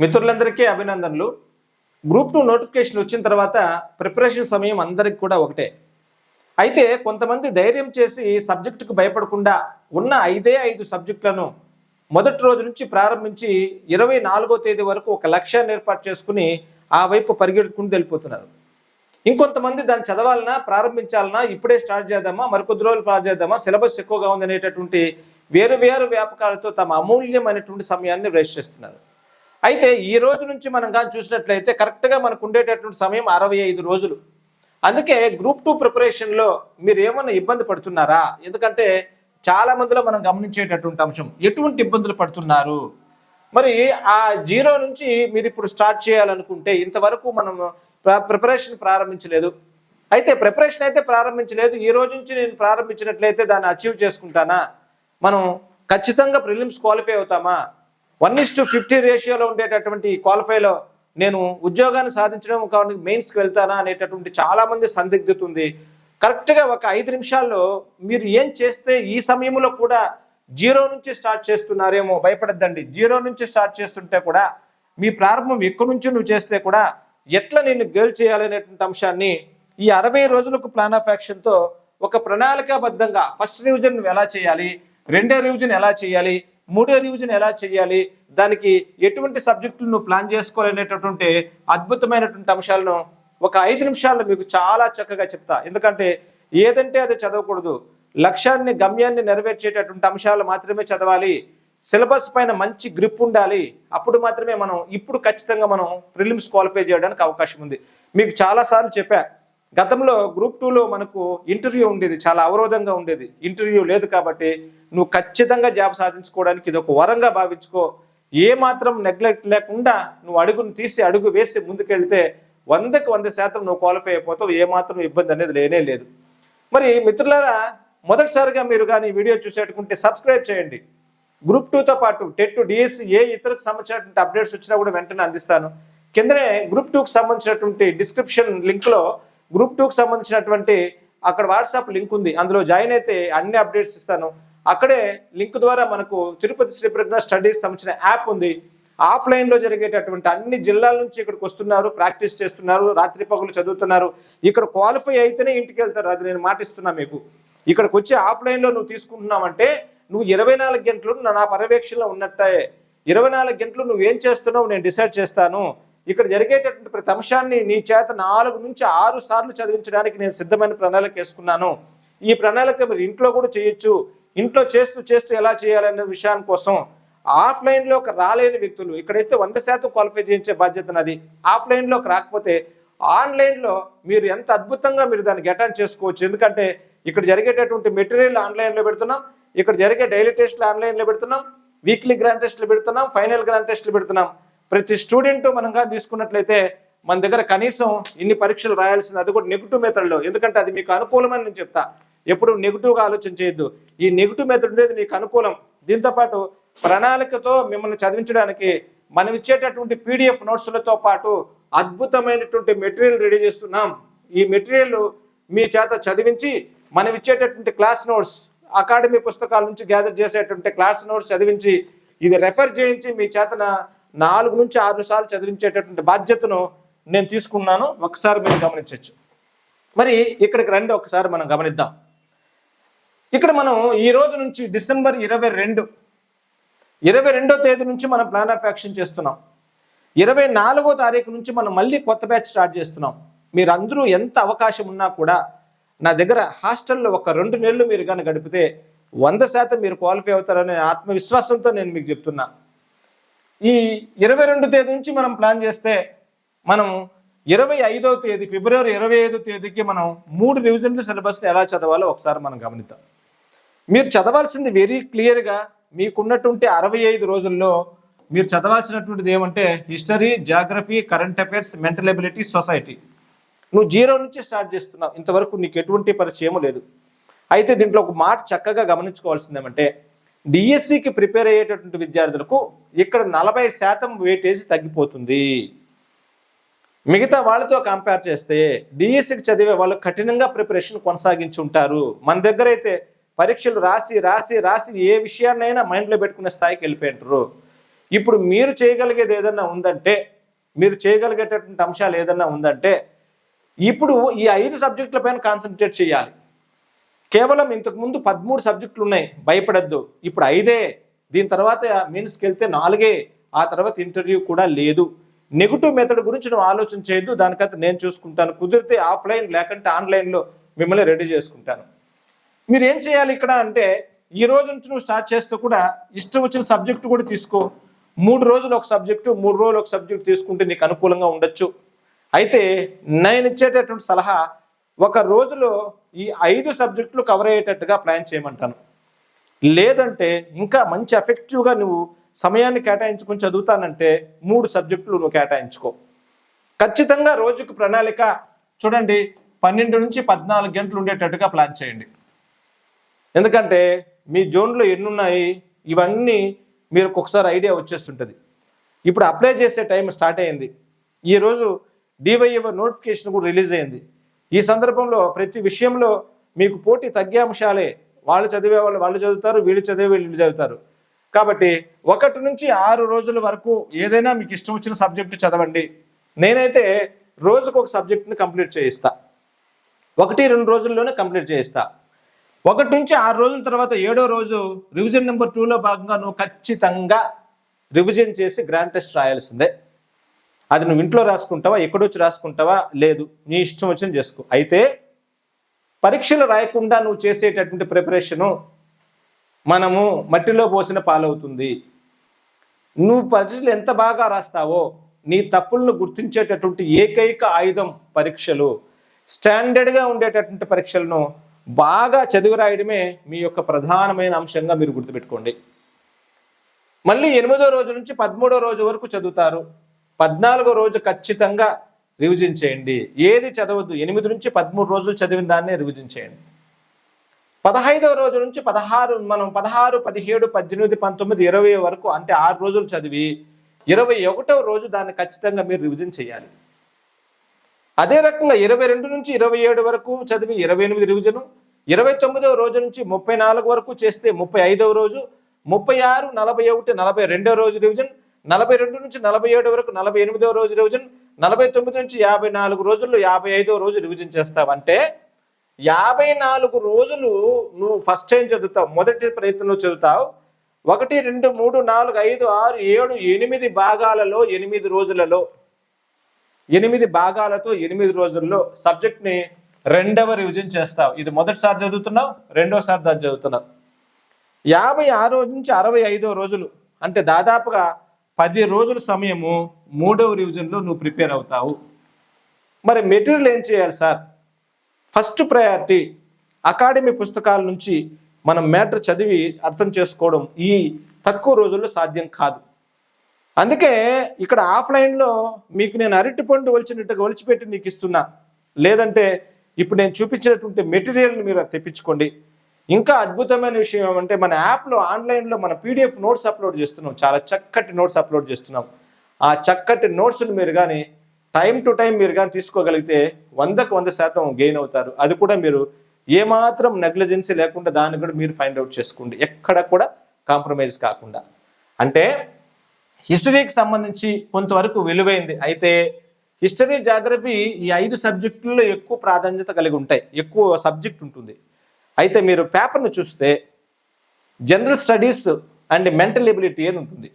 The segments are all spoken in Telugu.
మిత్రులందరికీ అభినందనలు. గ్రూప్ టూ నోటిఫికేషన్ వచ్చిన తర్వాత ప్రిపరేషన్ సమయం అందరికి కూడా ఒకటే. అయితే కొంతమంది ధైర్యం చేసి సబ్జెక్టుకు భయపడకుండా ఉన్న ఐదే ఐదు సబ్జెక్టులను మొదటి రోజు నుంచి ప్రారంభించి ఇరవై నాలుగో తేదీ వరకు ఒక లక్ష్యాన్ని ఏర్పాటు చేసుకుని ఆ వైపు పరిగెట్టుకుని వెళ్ళిపోతున్నారు. ఇంకొంతమంది దాన్ని చదవాలన్నా ప్రారంభించాలన్నా ఇప్పుడే స్టార్ట్ చేద్దామా మరికొద్ది రోజులు స్టార్ట్ చేద్దామా సిలబస్ ఎక్కువగా ఉందనేటటువంటి వేరు వేరు వ్యాపకాలతో తమ అమూల్యమైనటువంటి సమయాన్ని వేస్ట్ చేస్తున్నారు. అయితే ఈ రోజు నుంచి మనం కానీ చూసినట్లయితే కరెక్ట్గా మనకు ఉండేటటువంటి సమయం అరవై ఐదు రోజులు. అందుకే గ్రూప్ టూ ప్రిపరేషన్లో మీరు ఏమన్నా ఇబ్బంది పడుతున్నారా? ఎందుకంటే చాలా మందిలో మనం గమనించేటటువంటి అంశం ఎటువంటి ఇబ్బందులు పడుతున్నారు? మరి ఆ జీరో నుంచి మీరు ఇప్పుడు స్టార్ట్ చేయాలనుకుంటే ఇంతవరకు మనం ప్రిపరేషన్ ప్రారంభించలేదు. అయితే ప్రిపరేషన్ అయితే ప్రారంభించలేదు ఈ రోజు నుంచి నేను ప్రారంభించినట్లయితే దాన్ని అచీవ్ చేసుకుంటానా? మనం ఖచ్చితంగా ప్రిలిమ్స్ క్వాలిఫై అవుతామా? వన్ ఇస్ టు ఫిఫ్టీ రేషియోలో ఉండేటటువంటి క్వాలిఫైలో నేను ఉద్యోగాన్ని సాధించడం కానీ మెయిన్స్కి వెళ్తానా అనేటటువంటి చాలామంది సందిగ్ధత ఉంది కరెక్ట్గా ఒక ఐదు నిమిషాల్లో మీరు ఏం చేస్తే ఈ సమయంలో కూడా జీరో నుంచి స్టార్ట్ చేస్తున్నారేమో భయపడద్దండి. జీరో నుంచి స్టార్ట్ చేస్తుంటే కూడా మీ ప్రారంభం ఎక్కడి నుంచి నువ్వు చేస్తే కూడా ఎట్లా నేను గేల్ చేయాలనేటువంటి అంశాన్ని ఈ అరవై రోజులకు ప్లాన్ ఆఫ్ యాక్షన్తో ఒక ప్రణాళికాబద్ధంగా ఫస్ట్ రివిజన్ ఎలా చేయాలి? రెండో రివిజన్ ఎలా చేయాలి? మూడో రివిజన్ ఎలా చేయాలి? దానికి ఎటువంటి సబ్జెక్టులు నువ్వు ప్లాన్ చేసుకోవాలనేటటువంటి అద్భుతమైనటువంటి అంశాలను ఒక ఐదు నిమిషాల్లో మీకు చాలా చక్కగా చెప్తా. ఎందుకంటే ఏదంటే అది చదవకూడదు. లక్ష్యాన్ని గమ్యాన్ని నెరవేర్చేటటువంటి అంశాలు మాత్రమే చదవాలి. సిలబస్ పైన మంచి గ్రిప్ ఉండాలి. అప్పుడు మాత్రమే మనం ఇప్పుడు ఖచ్చితంగా మనం ప్రిలిమ్స్ క్వాలిఫై చేయడానికి అవకాశం ఉంది. మీకు చాలాసార్లు చెప్పా. గతంలో గ్రూప్ టూలో మనకు ఇంటర్వ్యూ ఉండేది చాలా అవరోధంగా ఉండేది. ఇంటర్వ్యూ లేదు కాబట్టి నువ్వు ఖచ్చితంగా జాబ్ సాధించుకోవడానికి ఇది ఒక వరంగా భావించుకో. ఏ మాత్రం నెగ్లెక్ట్ లేకుండా నువ్వు అడుగును తీసి అడుగు వేసి ముందుకెళ్తే వందకు వంద శాతం నువ్వు క్వాలిఫై అయిపోతావు. ఏ మాత్రం ఇబ్బంది అనేది లేనే లేదు. మరి మిత్రులారా మొదటిసారిగా మీరు కానీ వీడియో చూసేటుకుంటే సబ్స్క్రైబ్ చేయండి. గ్రూప్ టూతో పాటు టెట్ డిఎస్సి ఏ ఇతరకు సంబంధించినటువంటి అప్డేట్స్ వచ్చినా కూడా వెంటనే అందిస్తాను. కిందనే గ్రూప్ టూకి సంబంధించినటువంటి డిస్క్రిప్షన్ లింక్లో గ్రూప్ టూకి సంబంధించినటువంటి అక్కడ వాట్సాప్ లింక్ ఉంది. అందులో జాయిన్ అయితే అన్ని అప్డేట్స్ ఇస్తాను. అక్కడే లింక్ ద్వారా మనకు తిరుపతి శ్రీ ప్రజ్ఞ స్టడీస్ సంబంధించిన యాప్ ఉంది. ఆఫ్లైన్లో జరిగేటటువంటి అన్ని జిల్లాల నుంచి ఇక్కడికి వస్తున్నారు ప్రాక్టీస్ చేస్తున్నారు రాత్రి పగులు చదువుతున్నారు. ఇక్కడ క్వాలిఫై అయితేనే ఇంటికి వెళ్తారు. అది నేను మాటిస్తున్నా మీకు. ఇక్కడికి వచ్చి ఆఫ్లైన్లో నువ్వు తీసుకుంటున్నావంటే నువ్వు ఇరవై నాలుగు గంటలు నా పర్యవేక్షణలో ఉన్నట్టే. ఇరవై నాలుగు గంటలు నువ్వు ఏం చేస్తున్నావు నేను డిసైడ్ చేస్తాను. ఇక్కడ జరిగేటటువంటి ప్రతి అంశాన్ని నీ చేత నాలుగు నుంచి ఆరు సార్లు చదివించడానికి నేను సిద్ధమైన ప్రణాళిక వేసుకున్నాను. ఈ ప్రణాళిక మీరు ఇంట్లో కూడా చేయొచ్చు. ఇంట్లో చేస్తూ చేస్తూ ఎలా చేయాలనే విషయాని కోసం ఆఫ్లైన్లోకి రాలేని వ్యక్తులు ఇక్కడైతే వంద శాతం క్వాలిఫై చేయించే బాధ్యత నాది. ఆఫ్లైన్లోకి రాకపోతే ఆన్లైన్లో మీరు ఎంత అద్భుతంగా మీరు దాన్ని గెటాన్ చేసుకోవచ్చు. ఎందుకంటే ఇక్కడ జరిగేటటువంటి మెటీరియల్ ఆన్లైన్లో పెడుతున్నాం ఇక్కడ జరిగే డైలీ టెస్ట్లు ఆన్లైన్లో పెడుతున్నాం వీక్లీ గ్రాండ్ టెస్ట్లు పెడుతున్నాం ఫైనల్ గ్రాండ్ టెస్ట్లు పెడుతున్నాం. ప్రతి స్టూడెంట్ మనం తీసుకున్నట్లయితే మన దగ్గర కనీసం ఇన్ని పరీక్షలు రాయాల్సింది అది కూడా నెగిటివ్ మెథడ్లో ఎందుకంటే అది మీకు అనుకూలమని నేను చెప్తా. ఎప్పుడు నెగిటివ్గా ఆలోచన చేయొద్దు. ఈ నెగిటివ్ మెథడ్ ఉండేది నీకు అనుకూలం. దీంతోపాటు ప్రణాళికతో మిమ్మల్ని చదివించడానికి మనం ఇచ్చేటటువంటి పీడిఎఫ్ నోట్స్లతో పాటు అద్భుతమైనటువంటి మెటీరియల్ రెడీ చేస్తున్నాం. ఈ మెటీరియల్ మీ చేత చదివించి మనం ఇచ్చేటటువంటి క్లాస్ నోట్స్ అకాడమీ పుస్తకాల నుంచి గ్యాదర్ చేసేటువంటి క్లాస్ నోట్స్ చదివించి ఇది రెఫర్ చేయించి మీ చేతన నాలుగు నుంచి ఆరు సార్లు చదివించేటటువంటి బాధ్యతను నేను తీసుకున్నాను. ఒకసారి మీరు గమనించవచ్చు. మరి ఇక్కడికి రండి ఒకసారి మనం గమనిద్దాం. ఇక్కడ మనం ఈ రోజు నుంచి డిసెంబర్ ఇరవై రెండు ఇరవై రెండో తేదీ నుంచి మనం ప్లాన్ ఆఫ్ యాక్షన్ చేస్తున్నాం. ఇరవై నాలుగో తారీఖు నుంచి మనం మళ్ళీ కొత్త బ్యాచ్ స్టార్ట్ చేస్తున్నాం. మీరందరూ ఎంత అవకాశం ఉన్నా కూడా నా దగ్గర హాస్టల్లో ఒక రెండు నెలలు మీరు కానీ గడిపితే వంద శాతం మీరు క్వాలిఫై అవుతారనే ఆత్మవిశ్వాసంతో నేను మీకు చెప్తున్నా. ఈ ఇరవై రెండు తేదీ నుంచి మనం ప్లాన్ చేస్తే మనం ఇరవై ఐదో తేదీ ఫిబ్రవరి ఇరవై ఐదో తేదీకి మనం మూడు రివిజన్ల సిలబస్ని ఎలా చదవాలో ఒకసారి మనం గమనిద్దాం. మీరు చదవాల్సింది వెరీ క్లియర్గా మీకున్నటువంటి అరవై ఐదు రోజుల్లో మీరు చదవాల్సినటువంటిది ఏమంటే history geography current affairs mental ability society. నువ్వు జీరో నుంచి స్టార్ట్ చేస్తున్నావు. ఇంతవరకు నీకు ఎటువంటి పరిచయం లేదు. అయితే దీంట్లో ఒక మాట చక్కగా గమనించుకోవాల్సిందేమంటే డిఎస్సికి ప్రిపేర్ అయ్యేటటువంటి విద్యార్థులకు ఇక్కడ నలభై శాతం వెయిటేజ్ తగ్గిపోతుంది. మిగతా వాళ్ళతో కంపేర్ చేస్తే డిఎస్సికి చదివే వాళ్ళు కఠినంగా ప్రిపరేషన్ కొనసాగించి ఉంటారు మన దగ్గర అయితే పరీక్షలు రాసి రాసి రాసి ఏ విషయాన్నైనా మైండ్లో పెట్టుకునే స్థాయికి వెళ్ళిపోయింటారు ఇప్పుడు మీరు చేయగలిగేది ఏదన్నా ఉందంటే మీరు చేయగలిగేటటువంటి అంశాలు ఏదన్నా ఉందంటే ఇప్పుడు ఈ ఐదు సబ్జెక్టుల పైన కాన్సన్ట్రేట్ చేయాలి. కేవలం ఇంతకు ముందు పదమూడు సబ్జెక్టులు ఉన్నాయి. భయపడద్దు. ఇప్పుడు ఐదే. దీని తర్వాత మీన్స్కి వెళ్తే నాలుగే. ఆ తర్వాత ఇంటర్వ్యూ కూడా లేదు. నెగిటివ్ మెథడ్ గురించి నువ్వు ఆలోచన చేయొద్దు. దానికైతే నేను చూసుకుంటాను. కుదిరితే ఆఫ్లైన్ లేకుంటే ఆన్లైన్లో మిమ్మల్ని రెడీ చేసుకుంటాను. మీరు ఏం చేయాలి ఇక్కడ అంటే ఈ రోజు నుంచి నువ్వు స్టార్ట్ చేస్తూ కూడా ఇష్టం వచ్చిన సబ్జెక్టు కూడా తీసుకో. మూడు రోజులు ఒక సబ్జెక్టు మూడు రోజులు ఒక సబ్జెక్టు తీసుకుంటే నీకు అనుకూలంగా ఉండొచ్చు. అయితే నేను ఇచ్చేటటువంటి సలహా ఒక రోజులో ఈ ఐదు సబ్జెక్టులు కవర్ అయ్యేటట్టుగా ప్లాన్ చేయమంటాను. లేదంటే ఇంకా మంచి ఎఫెక్టివ్గా నువ్వు సమయాన్ని కేటాయించుకొని చదువుతానంటే మూడు సబ్జెక్టులు నువ్వు కేటాయించుకో. ఖచ్చితంగా రోజుకు ప్రణాళిక చూడండి పన్నెండు నుంచి పద్నాలుగు గంటలు ఉండేటట్టుగా ప్లాన్ చేయండి. ఎందుకంటే మీ జోన్లో ఎన్ని ఉన్నాయి ఇవన్నీ మీరు ఒక్కొక్కసారి ఐడియా వచ్చేస్తుంటుంది. ఇప్పుడు అప్లై చేసే టైం స్టార్ట్ అయింది. ఈరోజు డివైఎవ నోటిఫికేషన్ కూడా రిలీజ్ అయింది. ఈ సందర్భంలో ప్రతి విషయంలో మీకు పోటీ తగ్గే అంశాలే. వాళ్ళు చదివే వాళ్ళు వాళ్ళు చదువుతారు వీళ్ళు చదివే వీళ్ళు చదువుతారు. కాబట్టి ఒకటి నుంచి ఆరు రోజుల వరకు ఏదైనా మీకు ఇష్టం వచ్చిన సబ్జెక్టు చదవండి. నేనైతే రోజుకు ఒక సబ్జెక్ట్ని కంప్లీట్ చేయిస్తా. ఒకటి రెండు రోజుల్లోనే కంప్లీట్ చేయిస్తా. ఒకటి నుంచి ఆరు రోజుల తర్వాత ఏడో రోజు రివిజన్ నెంబర్ టూలో భాగంగా నువ్వు ఖచ్చితంగా రివిజన్ చేసి గ్రాండ్ టెస్ట్ రాయాల్సిందే. అది నువ్వు ఇంట్లో రాసుకుంటావా ఎక్కడొచ్చి రాసుకుంటావా? లేదు. నీ ఇష్టం వచ్చిన చేసుకో. అయితే పరీక్షలు రాయకుండా నువ్వు చేసేటటువంటి ప్రిపరేషను మనము మట్టిలో పోసిన పాలవుతుంది. నువ్వు పరీక్షలు ఎంత బాగా రాస్తావో నీ తప్పులను గుర్తించేటటువంటి ఏకైక ఆయుధం పరీక్షలు. స్టాండర్డ్గా ఉండేటటువంటి పరీక్షలను బాగా చదివి రాయడమే మీ యొక్క ప్రధానమైన అంశంగా మీరు గుర్తుపెట్టుకోండి. మళ్ళీ ఎనిమిదో రోజు నుంచి పదమూడో రోజు వరకు చదువుతారు. పద్నాలుగో రోజు ఖచ్చితంగా రివిజన్ చేయండి. ఏది చదవద్దు. ఎనిమిది నుంచి పదమూడు రోజులు చదివిన దాన్నే రివిజన్ చేయండి. పదహైదవ రోజు నుంచి పదహారు మనం పదహారు పదిహేడు పద్దెనిమిది పంతొమ్మిది ఇరవై వరకు అంటే ఆరు రోజులు చదివి ఇరవై ఒకటవ రోజు దాన్ని ఖచ్చితంగా మీరు రివిజన్ చేయాలి. అదే రకంగా ఇరవై రెండు నుంచి ఇరవై ఏడు వరకు చదివి ఇరవై ఎనిమిది రివిజను ఇరవై తొమ్మిదవ రోజు నుంచి ముప్పై నాలుగు వరకు చేస్తే ముప్పై ఐదవ రోజు ముప్పై ఆరు నలభై ఒకటి నలభై రెండవ రోజు రివిజన్ నలభై రెండు నుంచి నలభై ఏడు వరకు నలభై ఎనిమిదవ రోజు రివిజన్ నలభై తొమ్మిది నుంచి యాభై నాలుగు రోజుల్లో యాభై ఐదవ రోజు రివిజన్ చేస్తావంటే యాభై నాలుగు రోజులు నువ్వు ఫస్ట్ టైం చదువుతావు? మొదటి ప్రయత్నంలో చదువుతావు. ఒకటి రెండు మూడు నాలుగు ఐదు ఆరు ఏడు ఎనిమిది భాగాలలో ఎనిమిది రోజులలో ఎనిమిది భాగాలతో ఎనిమిది రోజుల్లో సబ్జెక్ట్ని రెండవ రివిజన్ చేస్తావు. ఇది మొదటిసారి చదువుతున్నావు రెండోసారి దాన్ని చదువుతున్నావు. యాభై ఆరో నుంచి అరవై ఐదో రోజులు అంటే దాదాపుగా పది రోజుల సమయము మూడవ రివిజన్లో నువ్వు ప్రిపేర్ అవుతావు. మరి మెటీరియల్ ఏం చేయాలి సార్? ఫస్ట్ ప్రయారిటీ అకాడమీ పుస్తకాల నుంచి మనం మ్యాటర్ చదివి అర్థం చేసుకోవడం ఈ తక్కువ రోజుల్లో సాధ్యం కాదు. అందుకే ఇక్కడ ఆఫ్లైన్లో మీకు నేను అరటిపండు ఒలిచినట్టుగా ఒలిచిపెట్టి నీకు ఇస్తున్నా. లేదంటే ఇప్పుడు నేను చూపించినటువంటి మెటీరియల్ని మీరు తెప్పించుకోండి. ఇంకా అద్భుతమైన విషయం ఏమంటే మన యాప్లో ఆన్లైన్లో మన పీడిఎఫ్ నోట్స్ అప్లోడ్ చేస్తున్నాం. చాలా చక్కటి నోట్స్ అప్లోడ్ చేస్తున్నాం. ఆ చక్కటి నోట్స్ని మీరు కానీ టైం టు టైం మీరు కానీ తీసుకోగలిగితే వందకు వంద శాతం గెయిన్ అవుతారు. అది కూడా మీరు ఏమాత్రం నెగ్లిజెన్సీ లేకుండా దాన్ని కూడా మీరు ఫైండ్ అవుట్ చేసుకోండి. ఎక్కడ కూడా కాంప్రమైజ్ కాకుండా. అంటే హిస్టరీకి సంబంధించి కొంతవరకు విలువైంది. అయితే హిస్టరీ జాగ్రఫీ ఈ ఐదు సబ్జెక్టుల్లో ఎక్కువ ప్రాధాన్యత కలిగి ఉంటాయి. ఎక్కువ సబ్జెక్ట్ ఉంటుంది. అయితే మీరు పేపర్ను చూస్తే general studies and mental ability అని ఉంటుంది.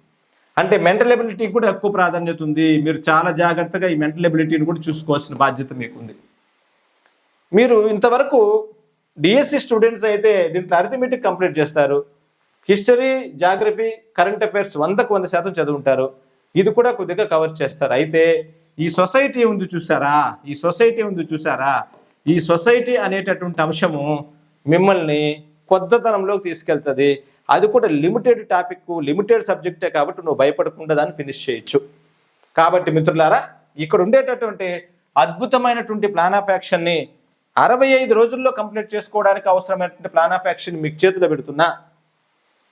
అంటే మెంటల్ ఎబిలిటీ కూడా ఎక్కువ ప్రాధాన్యత ఉంది. మీరు చాలా జాగ్రత్తగా ఈ మెంటల్ ఎబిలిటీని కూడా చూసుకోవాల్సిన బాధ్యత మీకుంది. మీరు ఇంతవరకు డిఎస్సి స్టూడెంట్స్ అయితే దీంట్లో అరిథమెటిక్ కంప్లీట్ చేస్తారు. హిస్టరీ జాగ్రఫీ కరెంట్ అఫైర్స్ వందకు వంద శాతం చదువుంటారు. ఇది కూడా కొద్దిగా కవర్ చేస్తారు. అయితే ఈ సొసైటీ ఉంది చూసారా? ఈ సొసైటీ ఉంది చూసారా? ఈ సొసైటీ అనేటటువంటి అంశము మిమ్మల్ని కొత్తతనంలోకి తీసుకెళ్తుంది. అది కూడా లిమిటెడ్ టాపిక్ లిమిటెడ్ సబ్జెక్టే కాబట్టి నువ్వు భయపడకుండా దాన్ని ఫినిష్ చేయొచ్చు. కాబట్టి మిత్రులారా ఇక్కడ ఉండేటటువంటి అద్భుతమైనటువంటి ప్లాన్ ఆఫ్ యాక్షన్ని అరవై ఐదు రోజుల్లో కంప్లీట్ చేసుకోవడానికి అవసరమైనటువంటి ప్లాన్ ఆఫ్ యాక్షన్ మీకు చేతిలో పెడుతున్నా.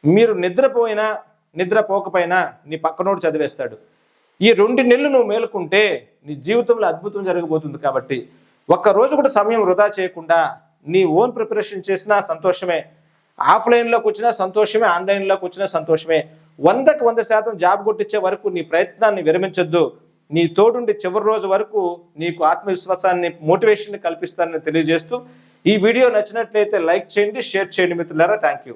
మీరు నిద్రపోయినా నిద్రపోకపోయినా నీ పక్కనోడు చదివేస్తాడు. ఈ రెండు నెలలు నువ్వు మేలుకుంటే నీ జీవితంలో అద్భుతం జరగబోతుంది కాబట్టి ఒక్క రోజు కూడా సమయం వృధా చేయకుండా నీ ఓన్ ప్రిపరేషన్ చేసినా సంతోషమే. ఆఫ్లైన్లోకి వచ్చినా సంతోషమే ఆన్లైన్లోకి వచ్చినా సంతోషమే. వందకు వంద శాతం జాబ్ కొట్టించే వరకు నీ ప్రయత్నాన్ని విరమించొద్దు. నీ తోడుండి చివరి రోజు వరకు నీకు ఆత్మవిశ్వాసాన్ని మోటివేషన్ కల్పిస్తానని తెలియజేస్తూ ఈ వీడియో నచ్చినట్లయితే లైక్ చేయండి షేర్ చేయండి మిత్రులారా. Thank you.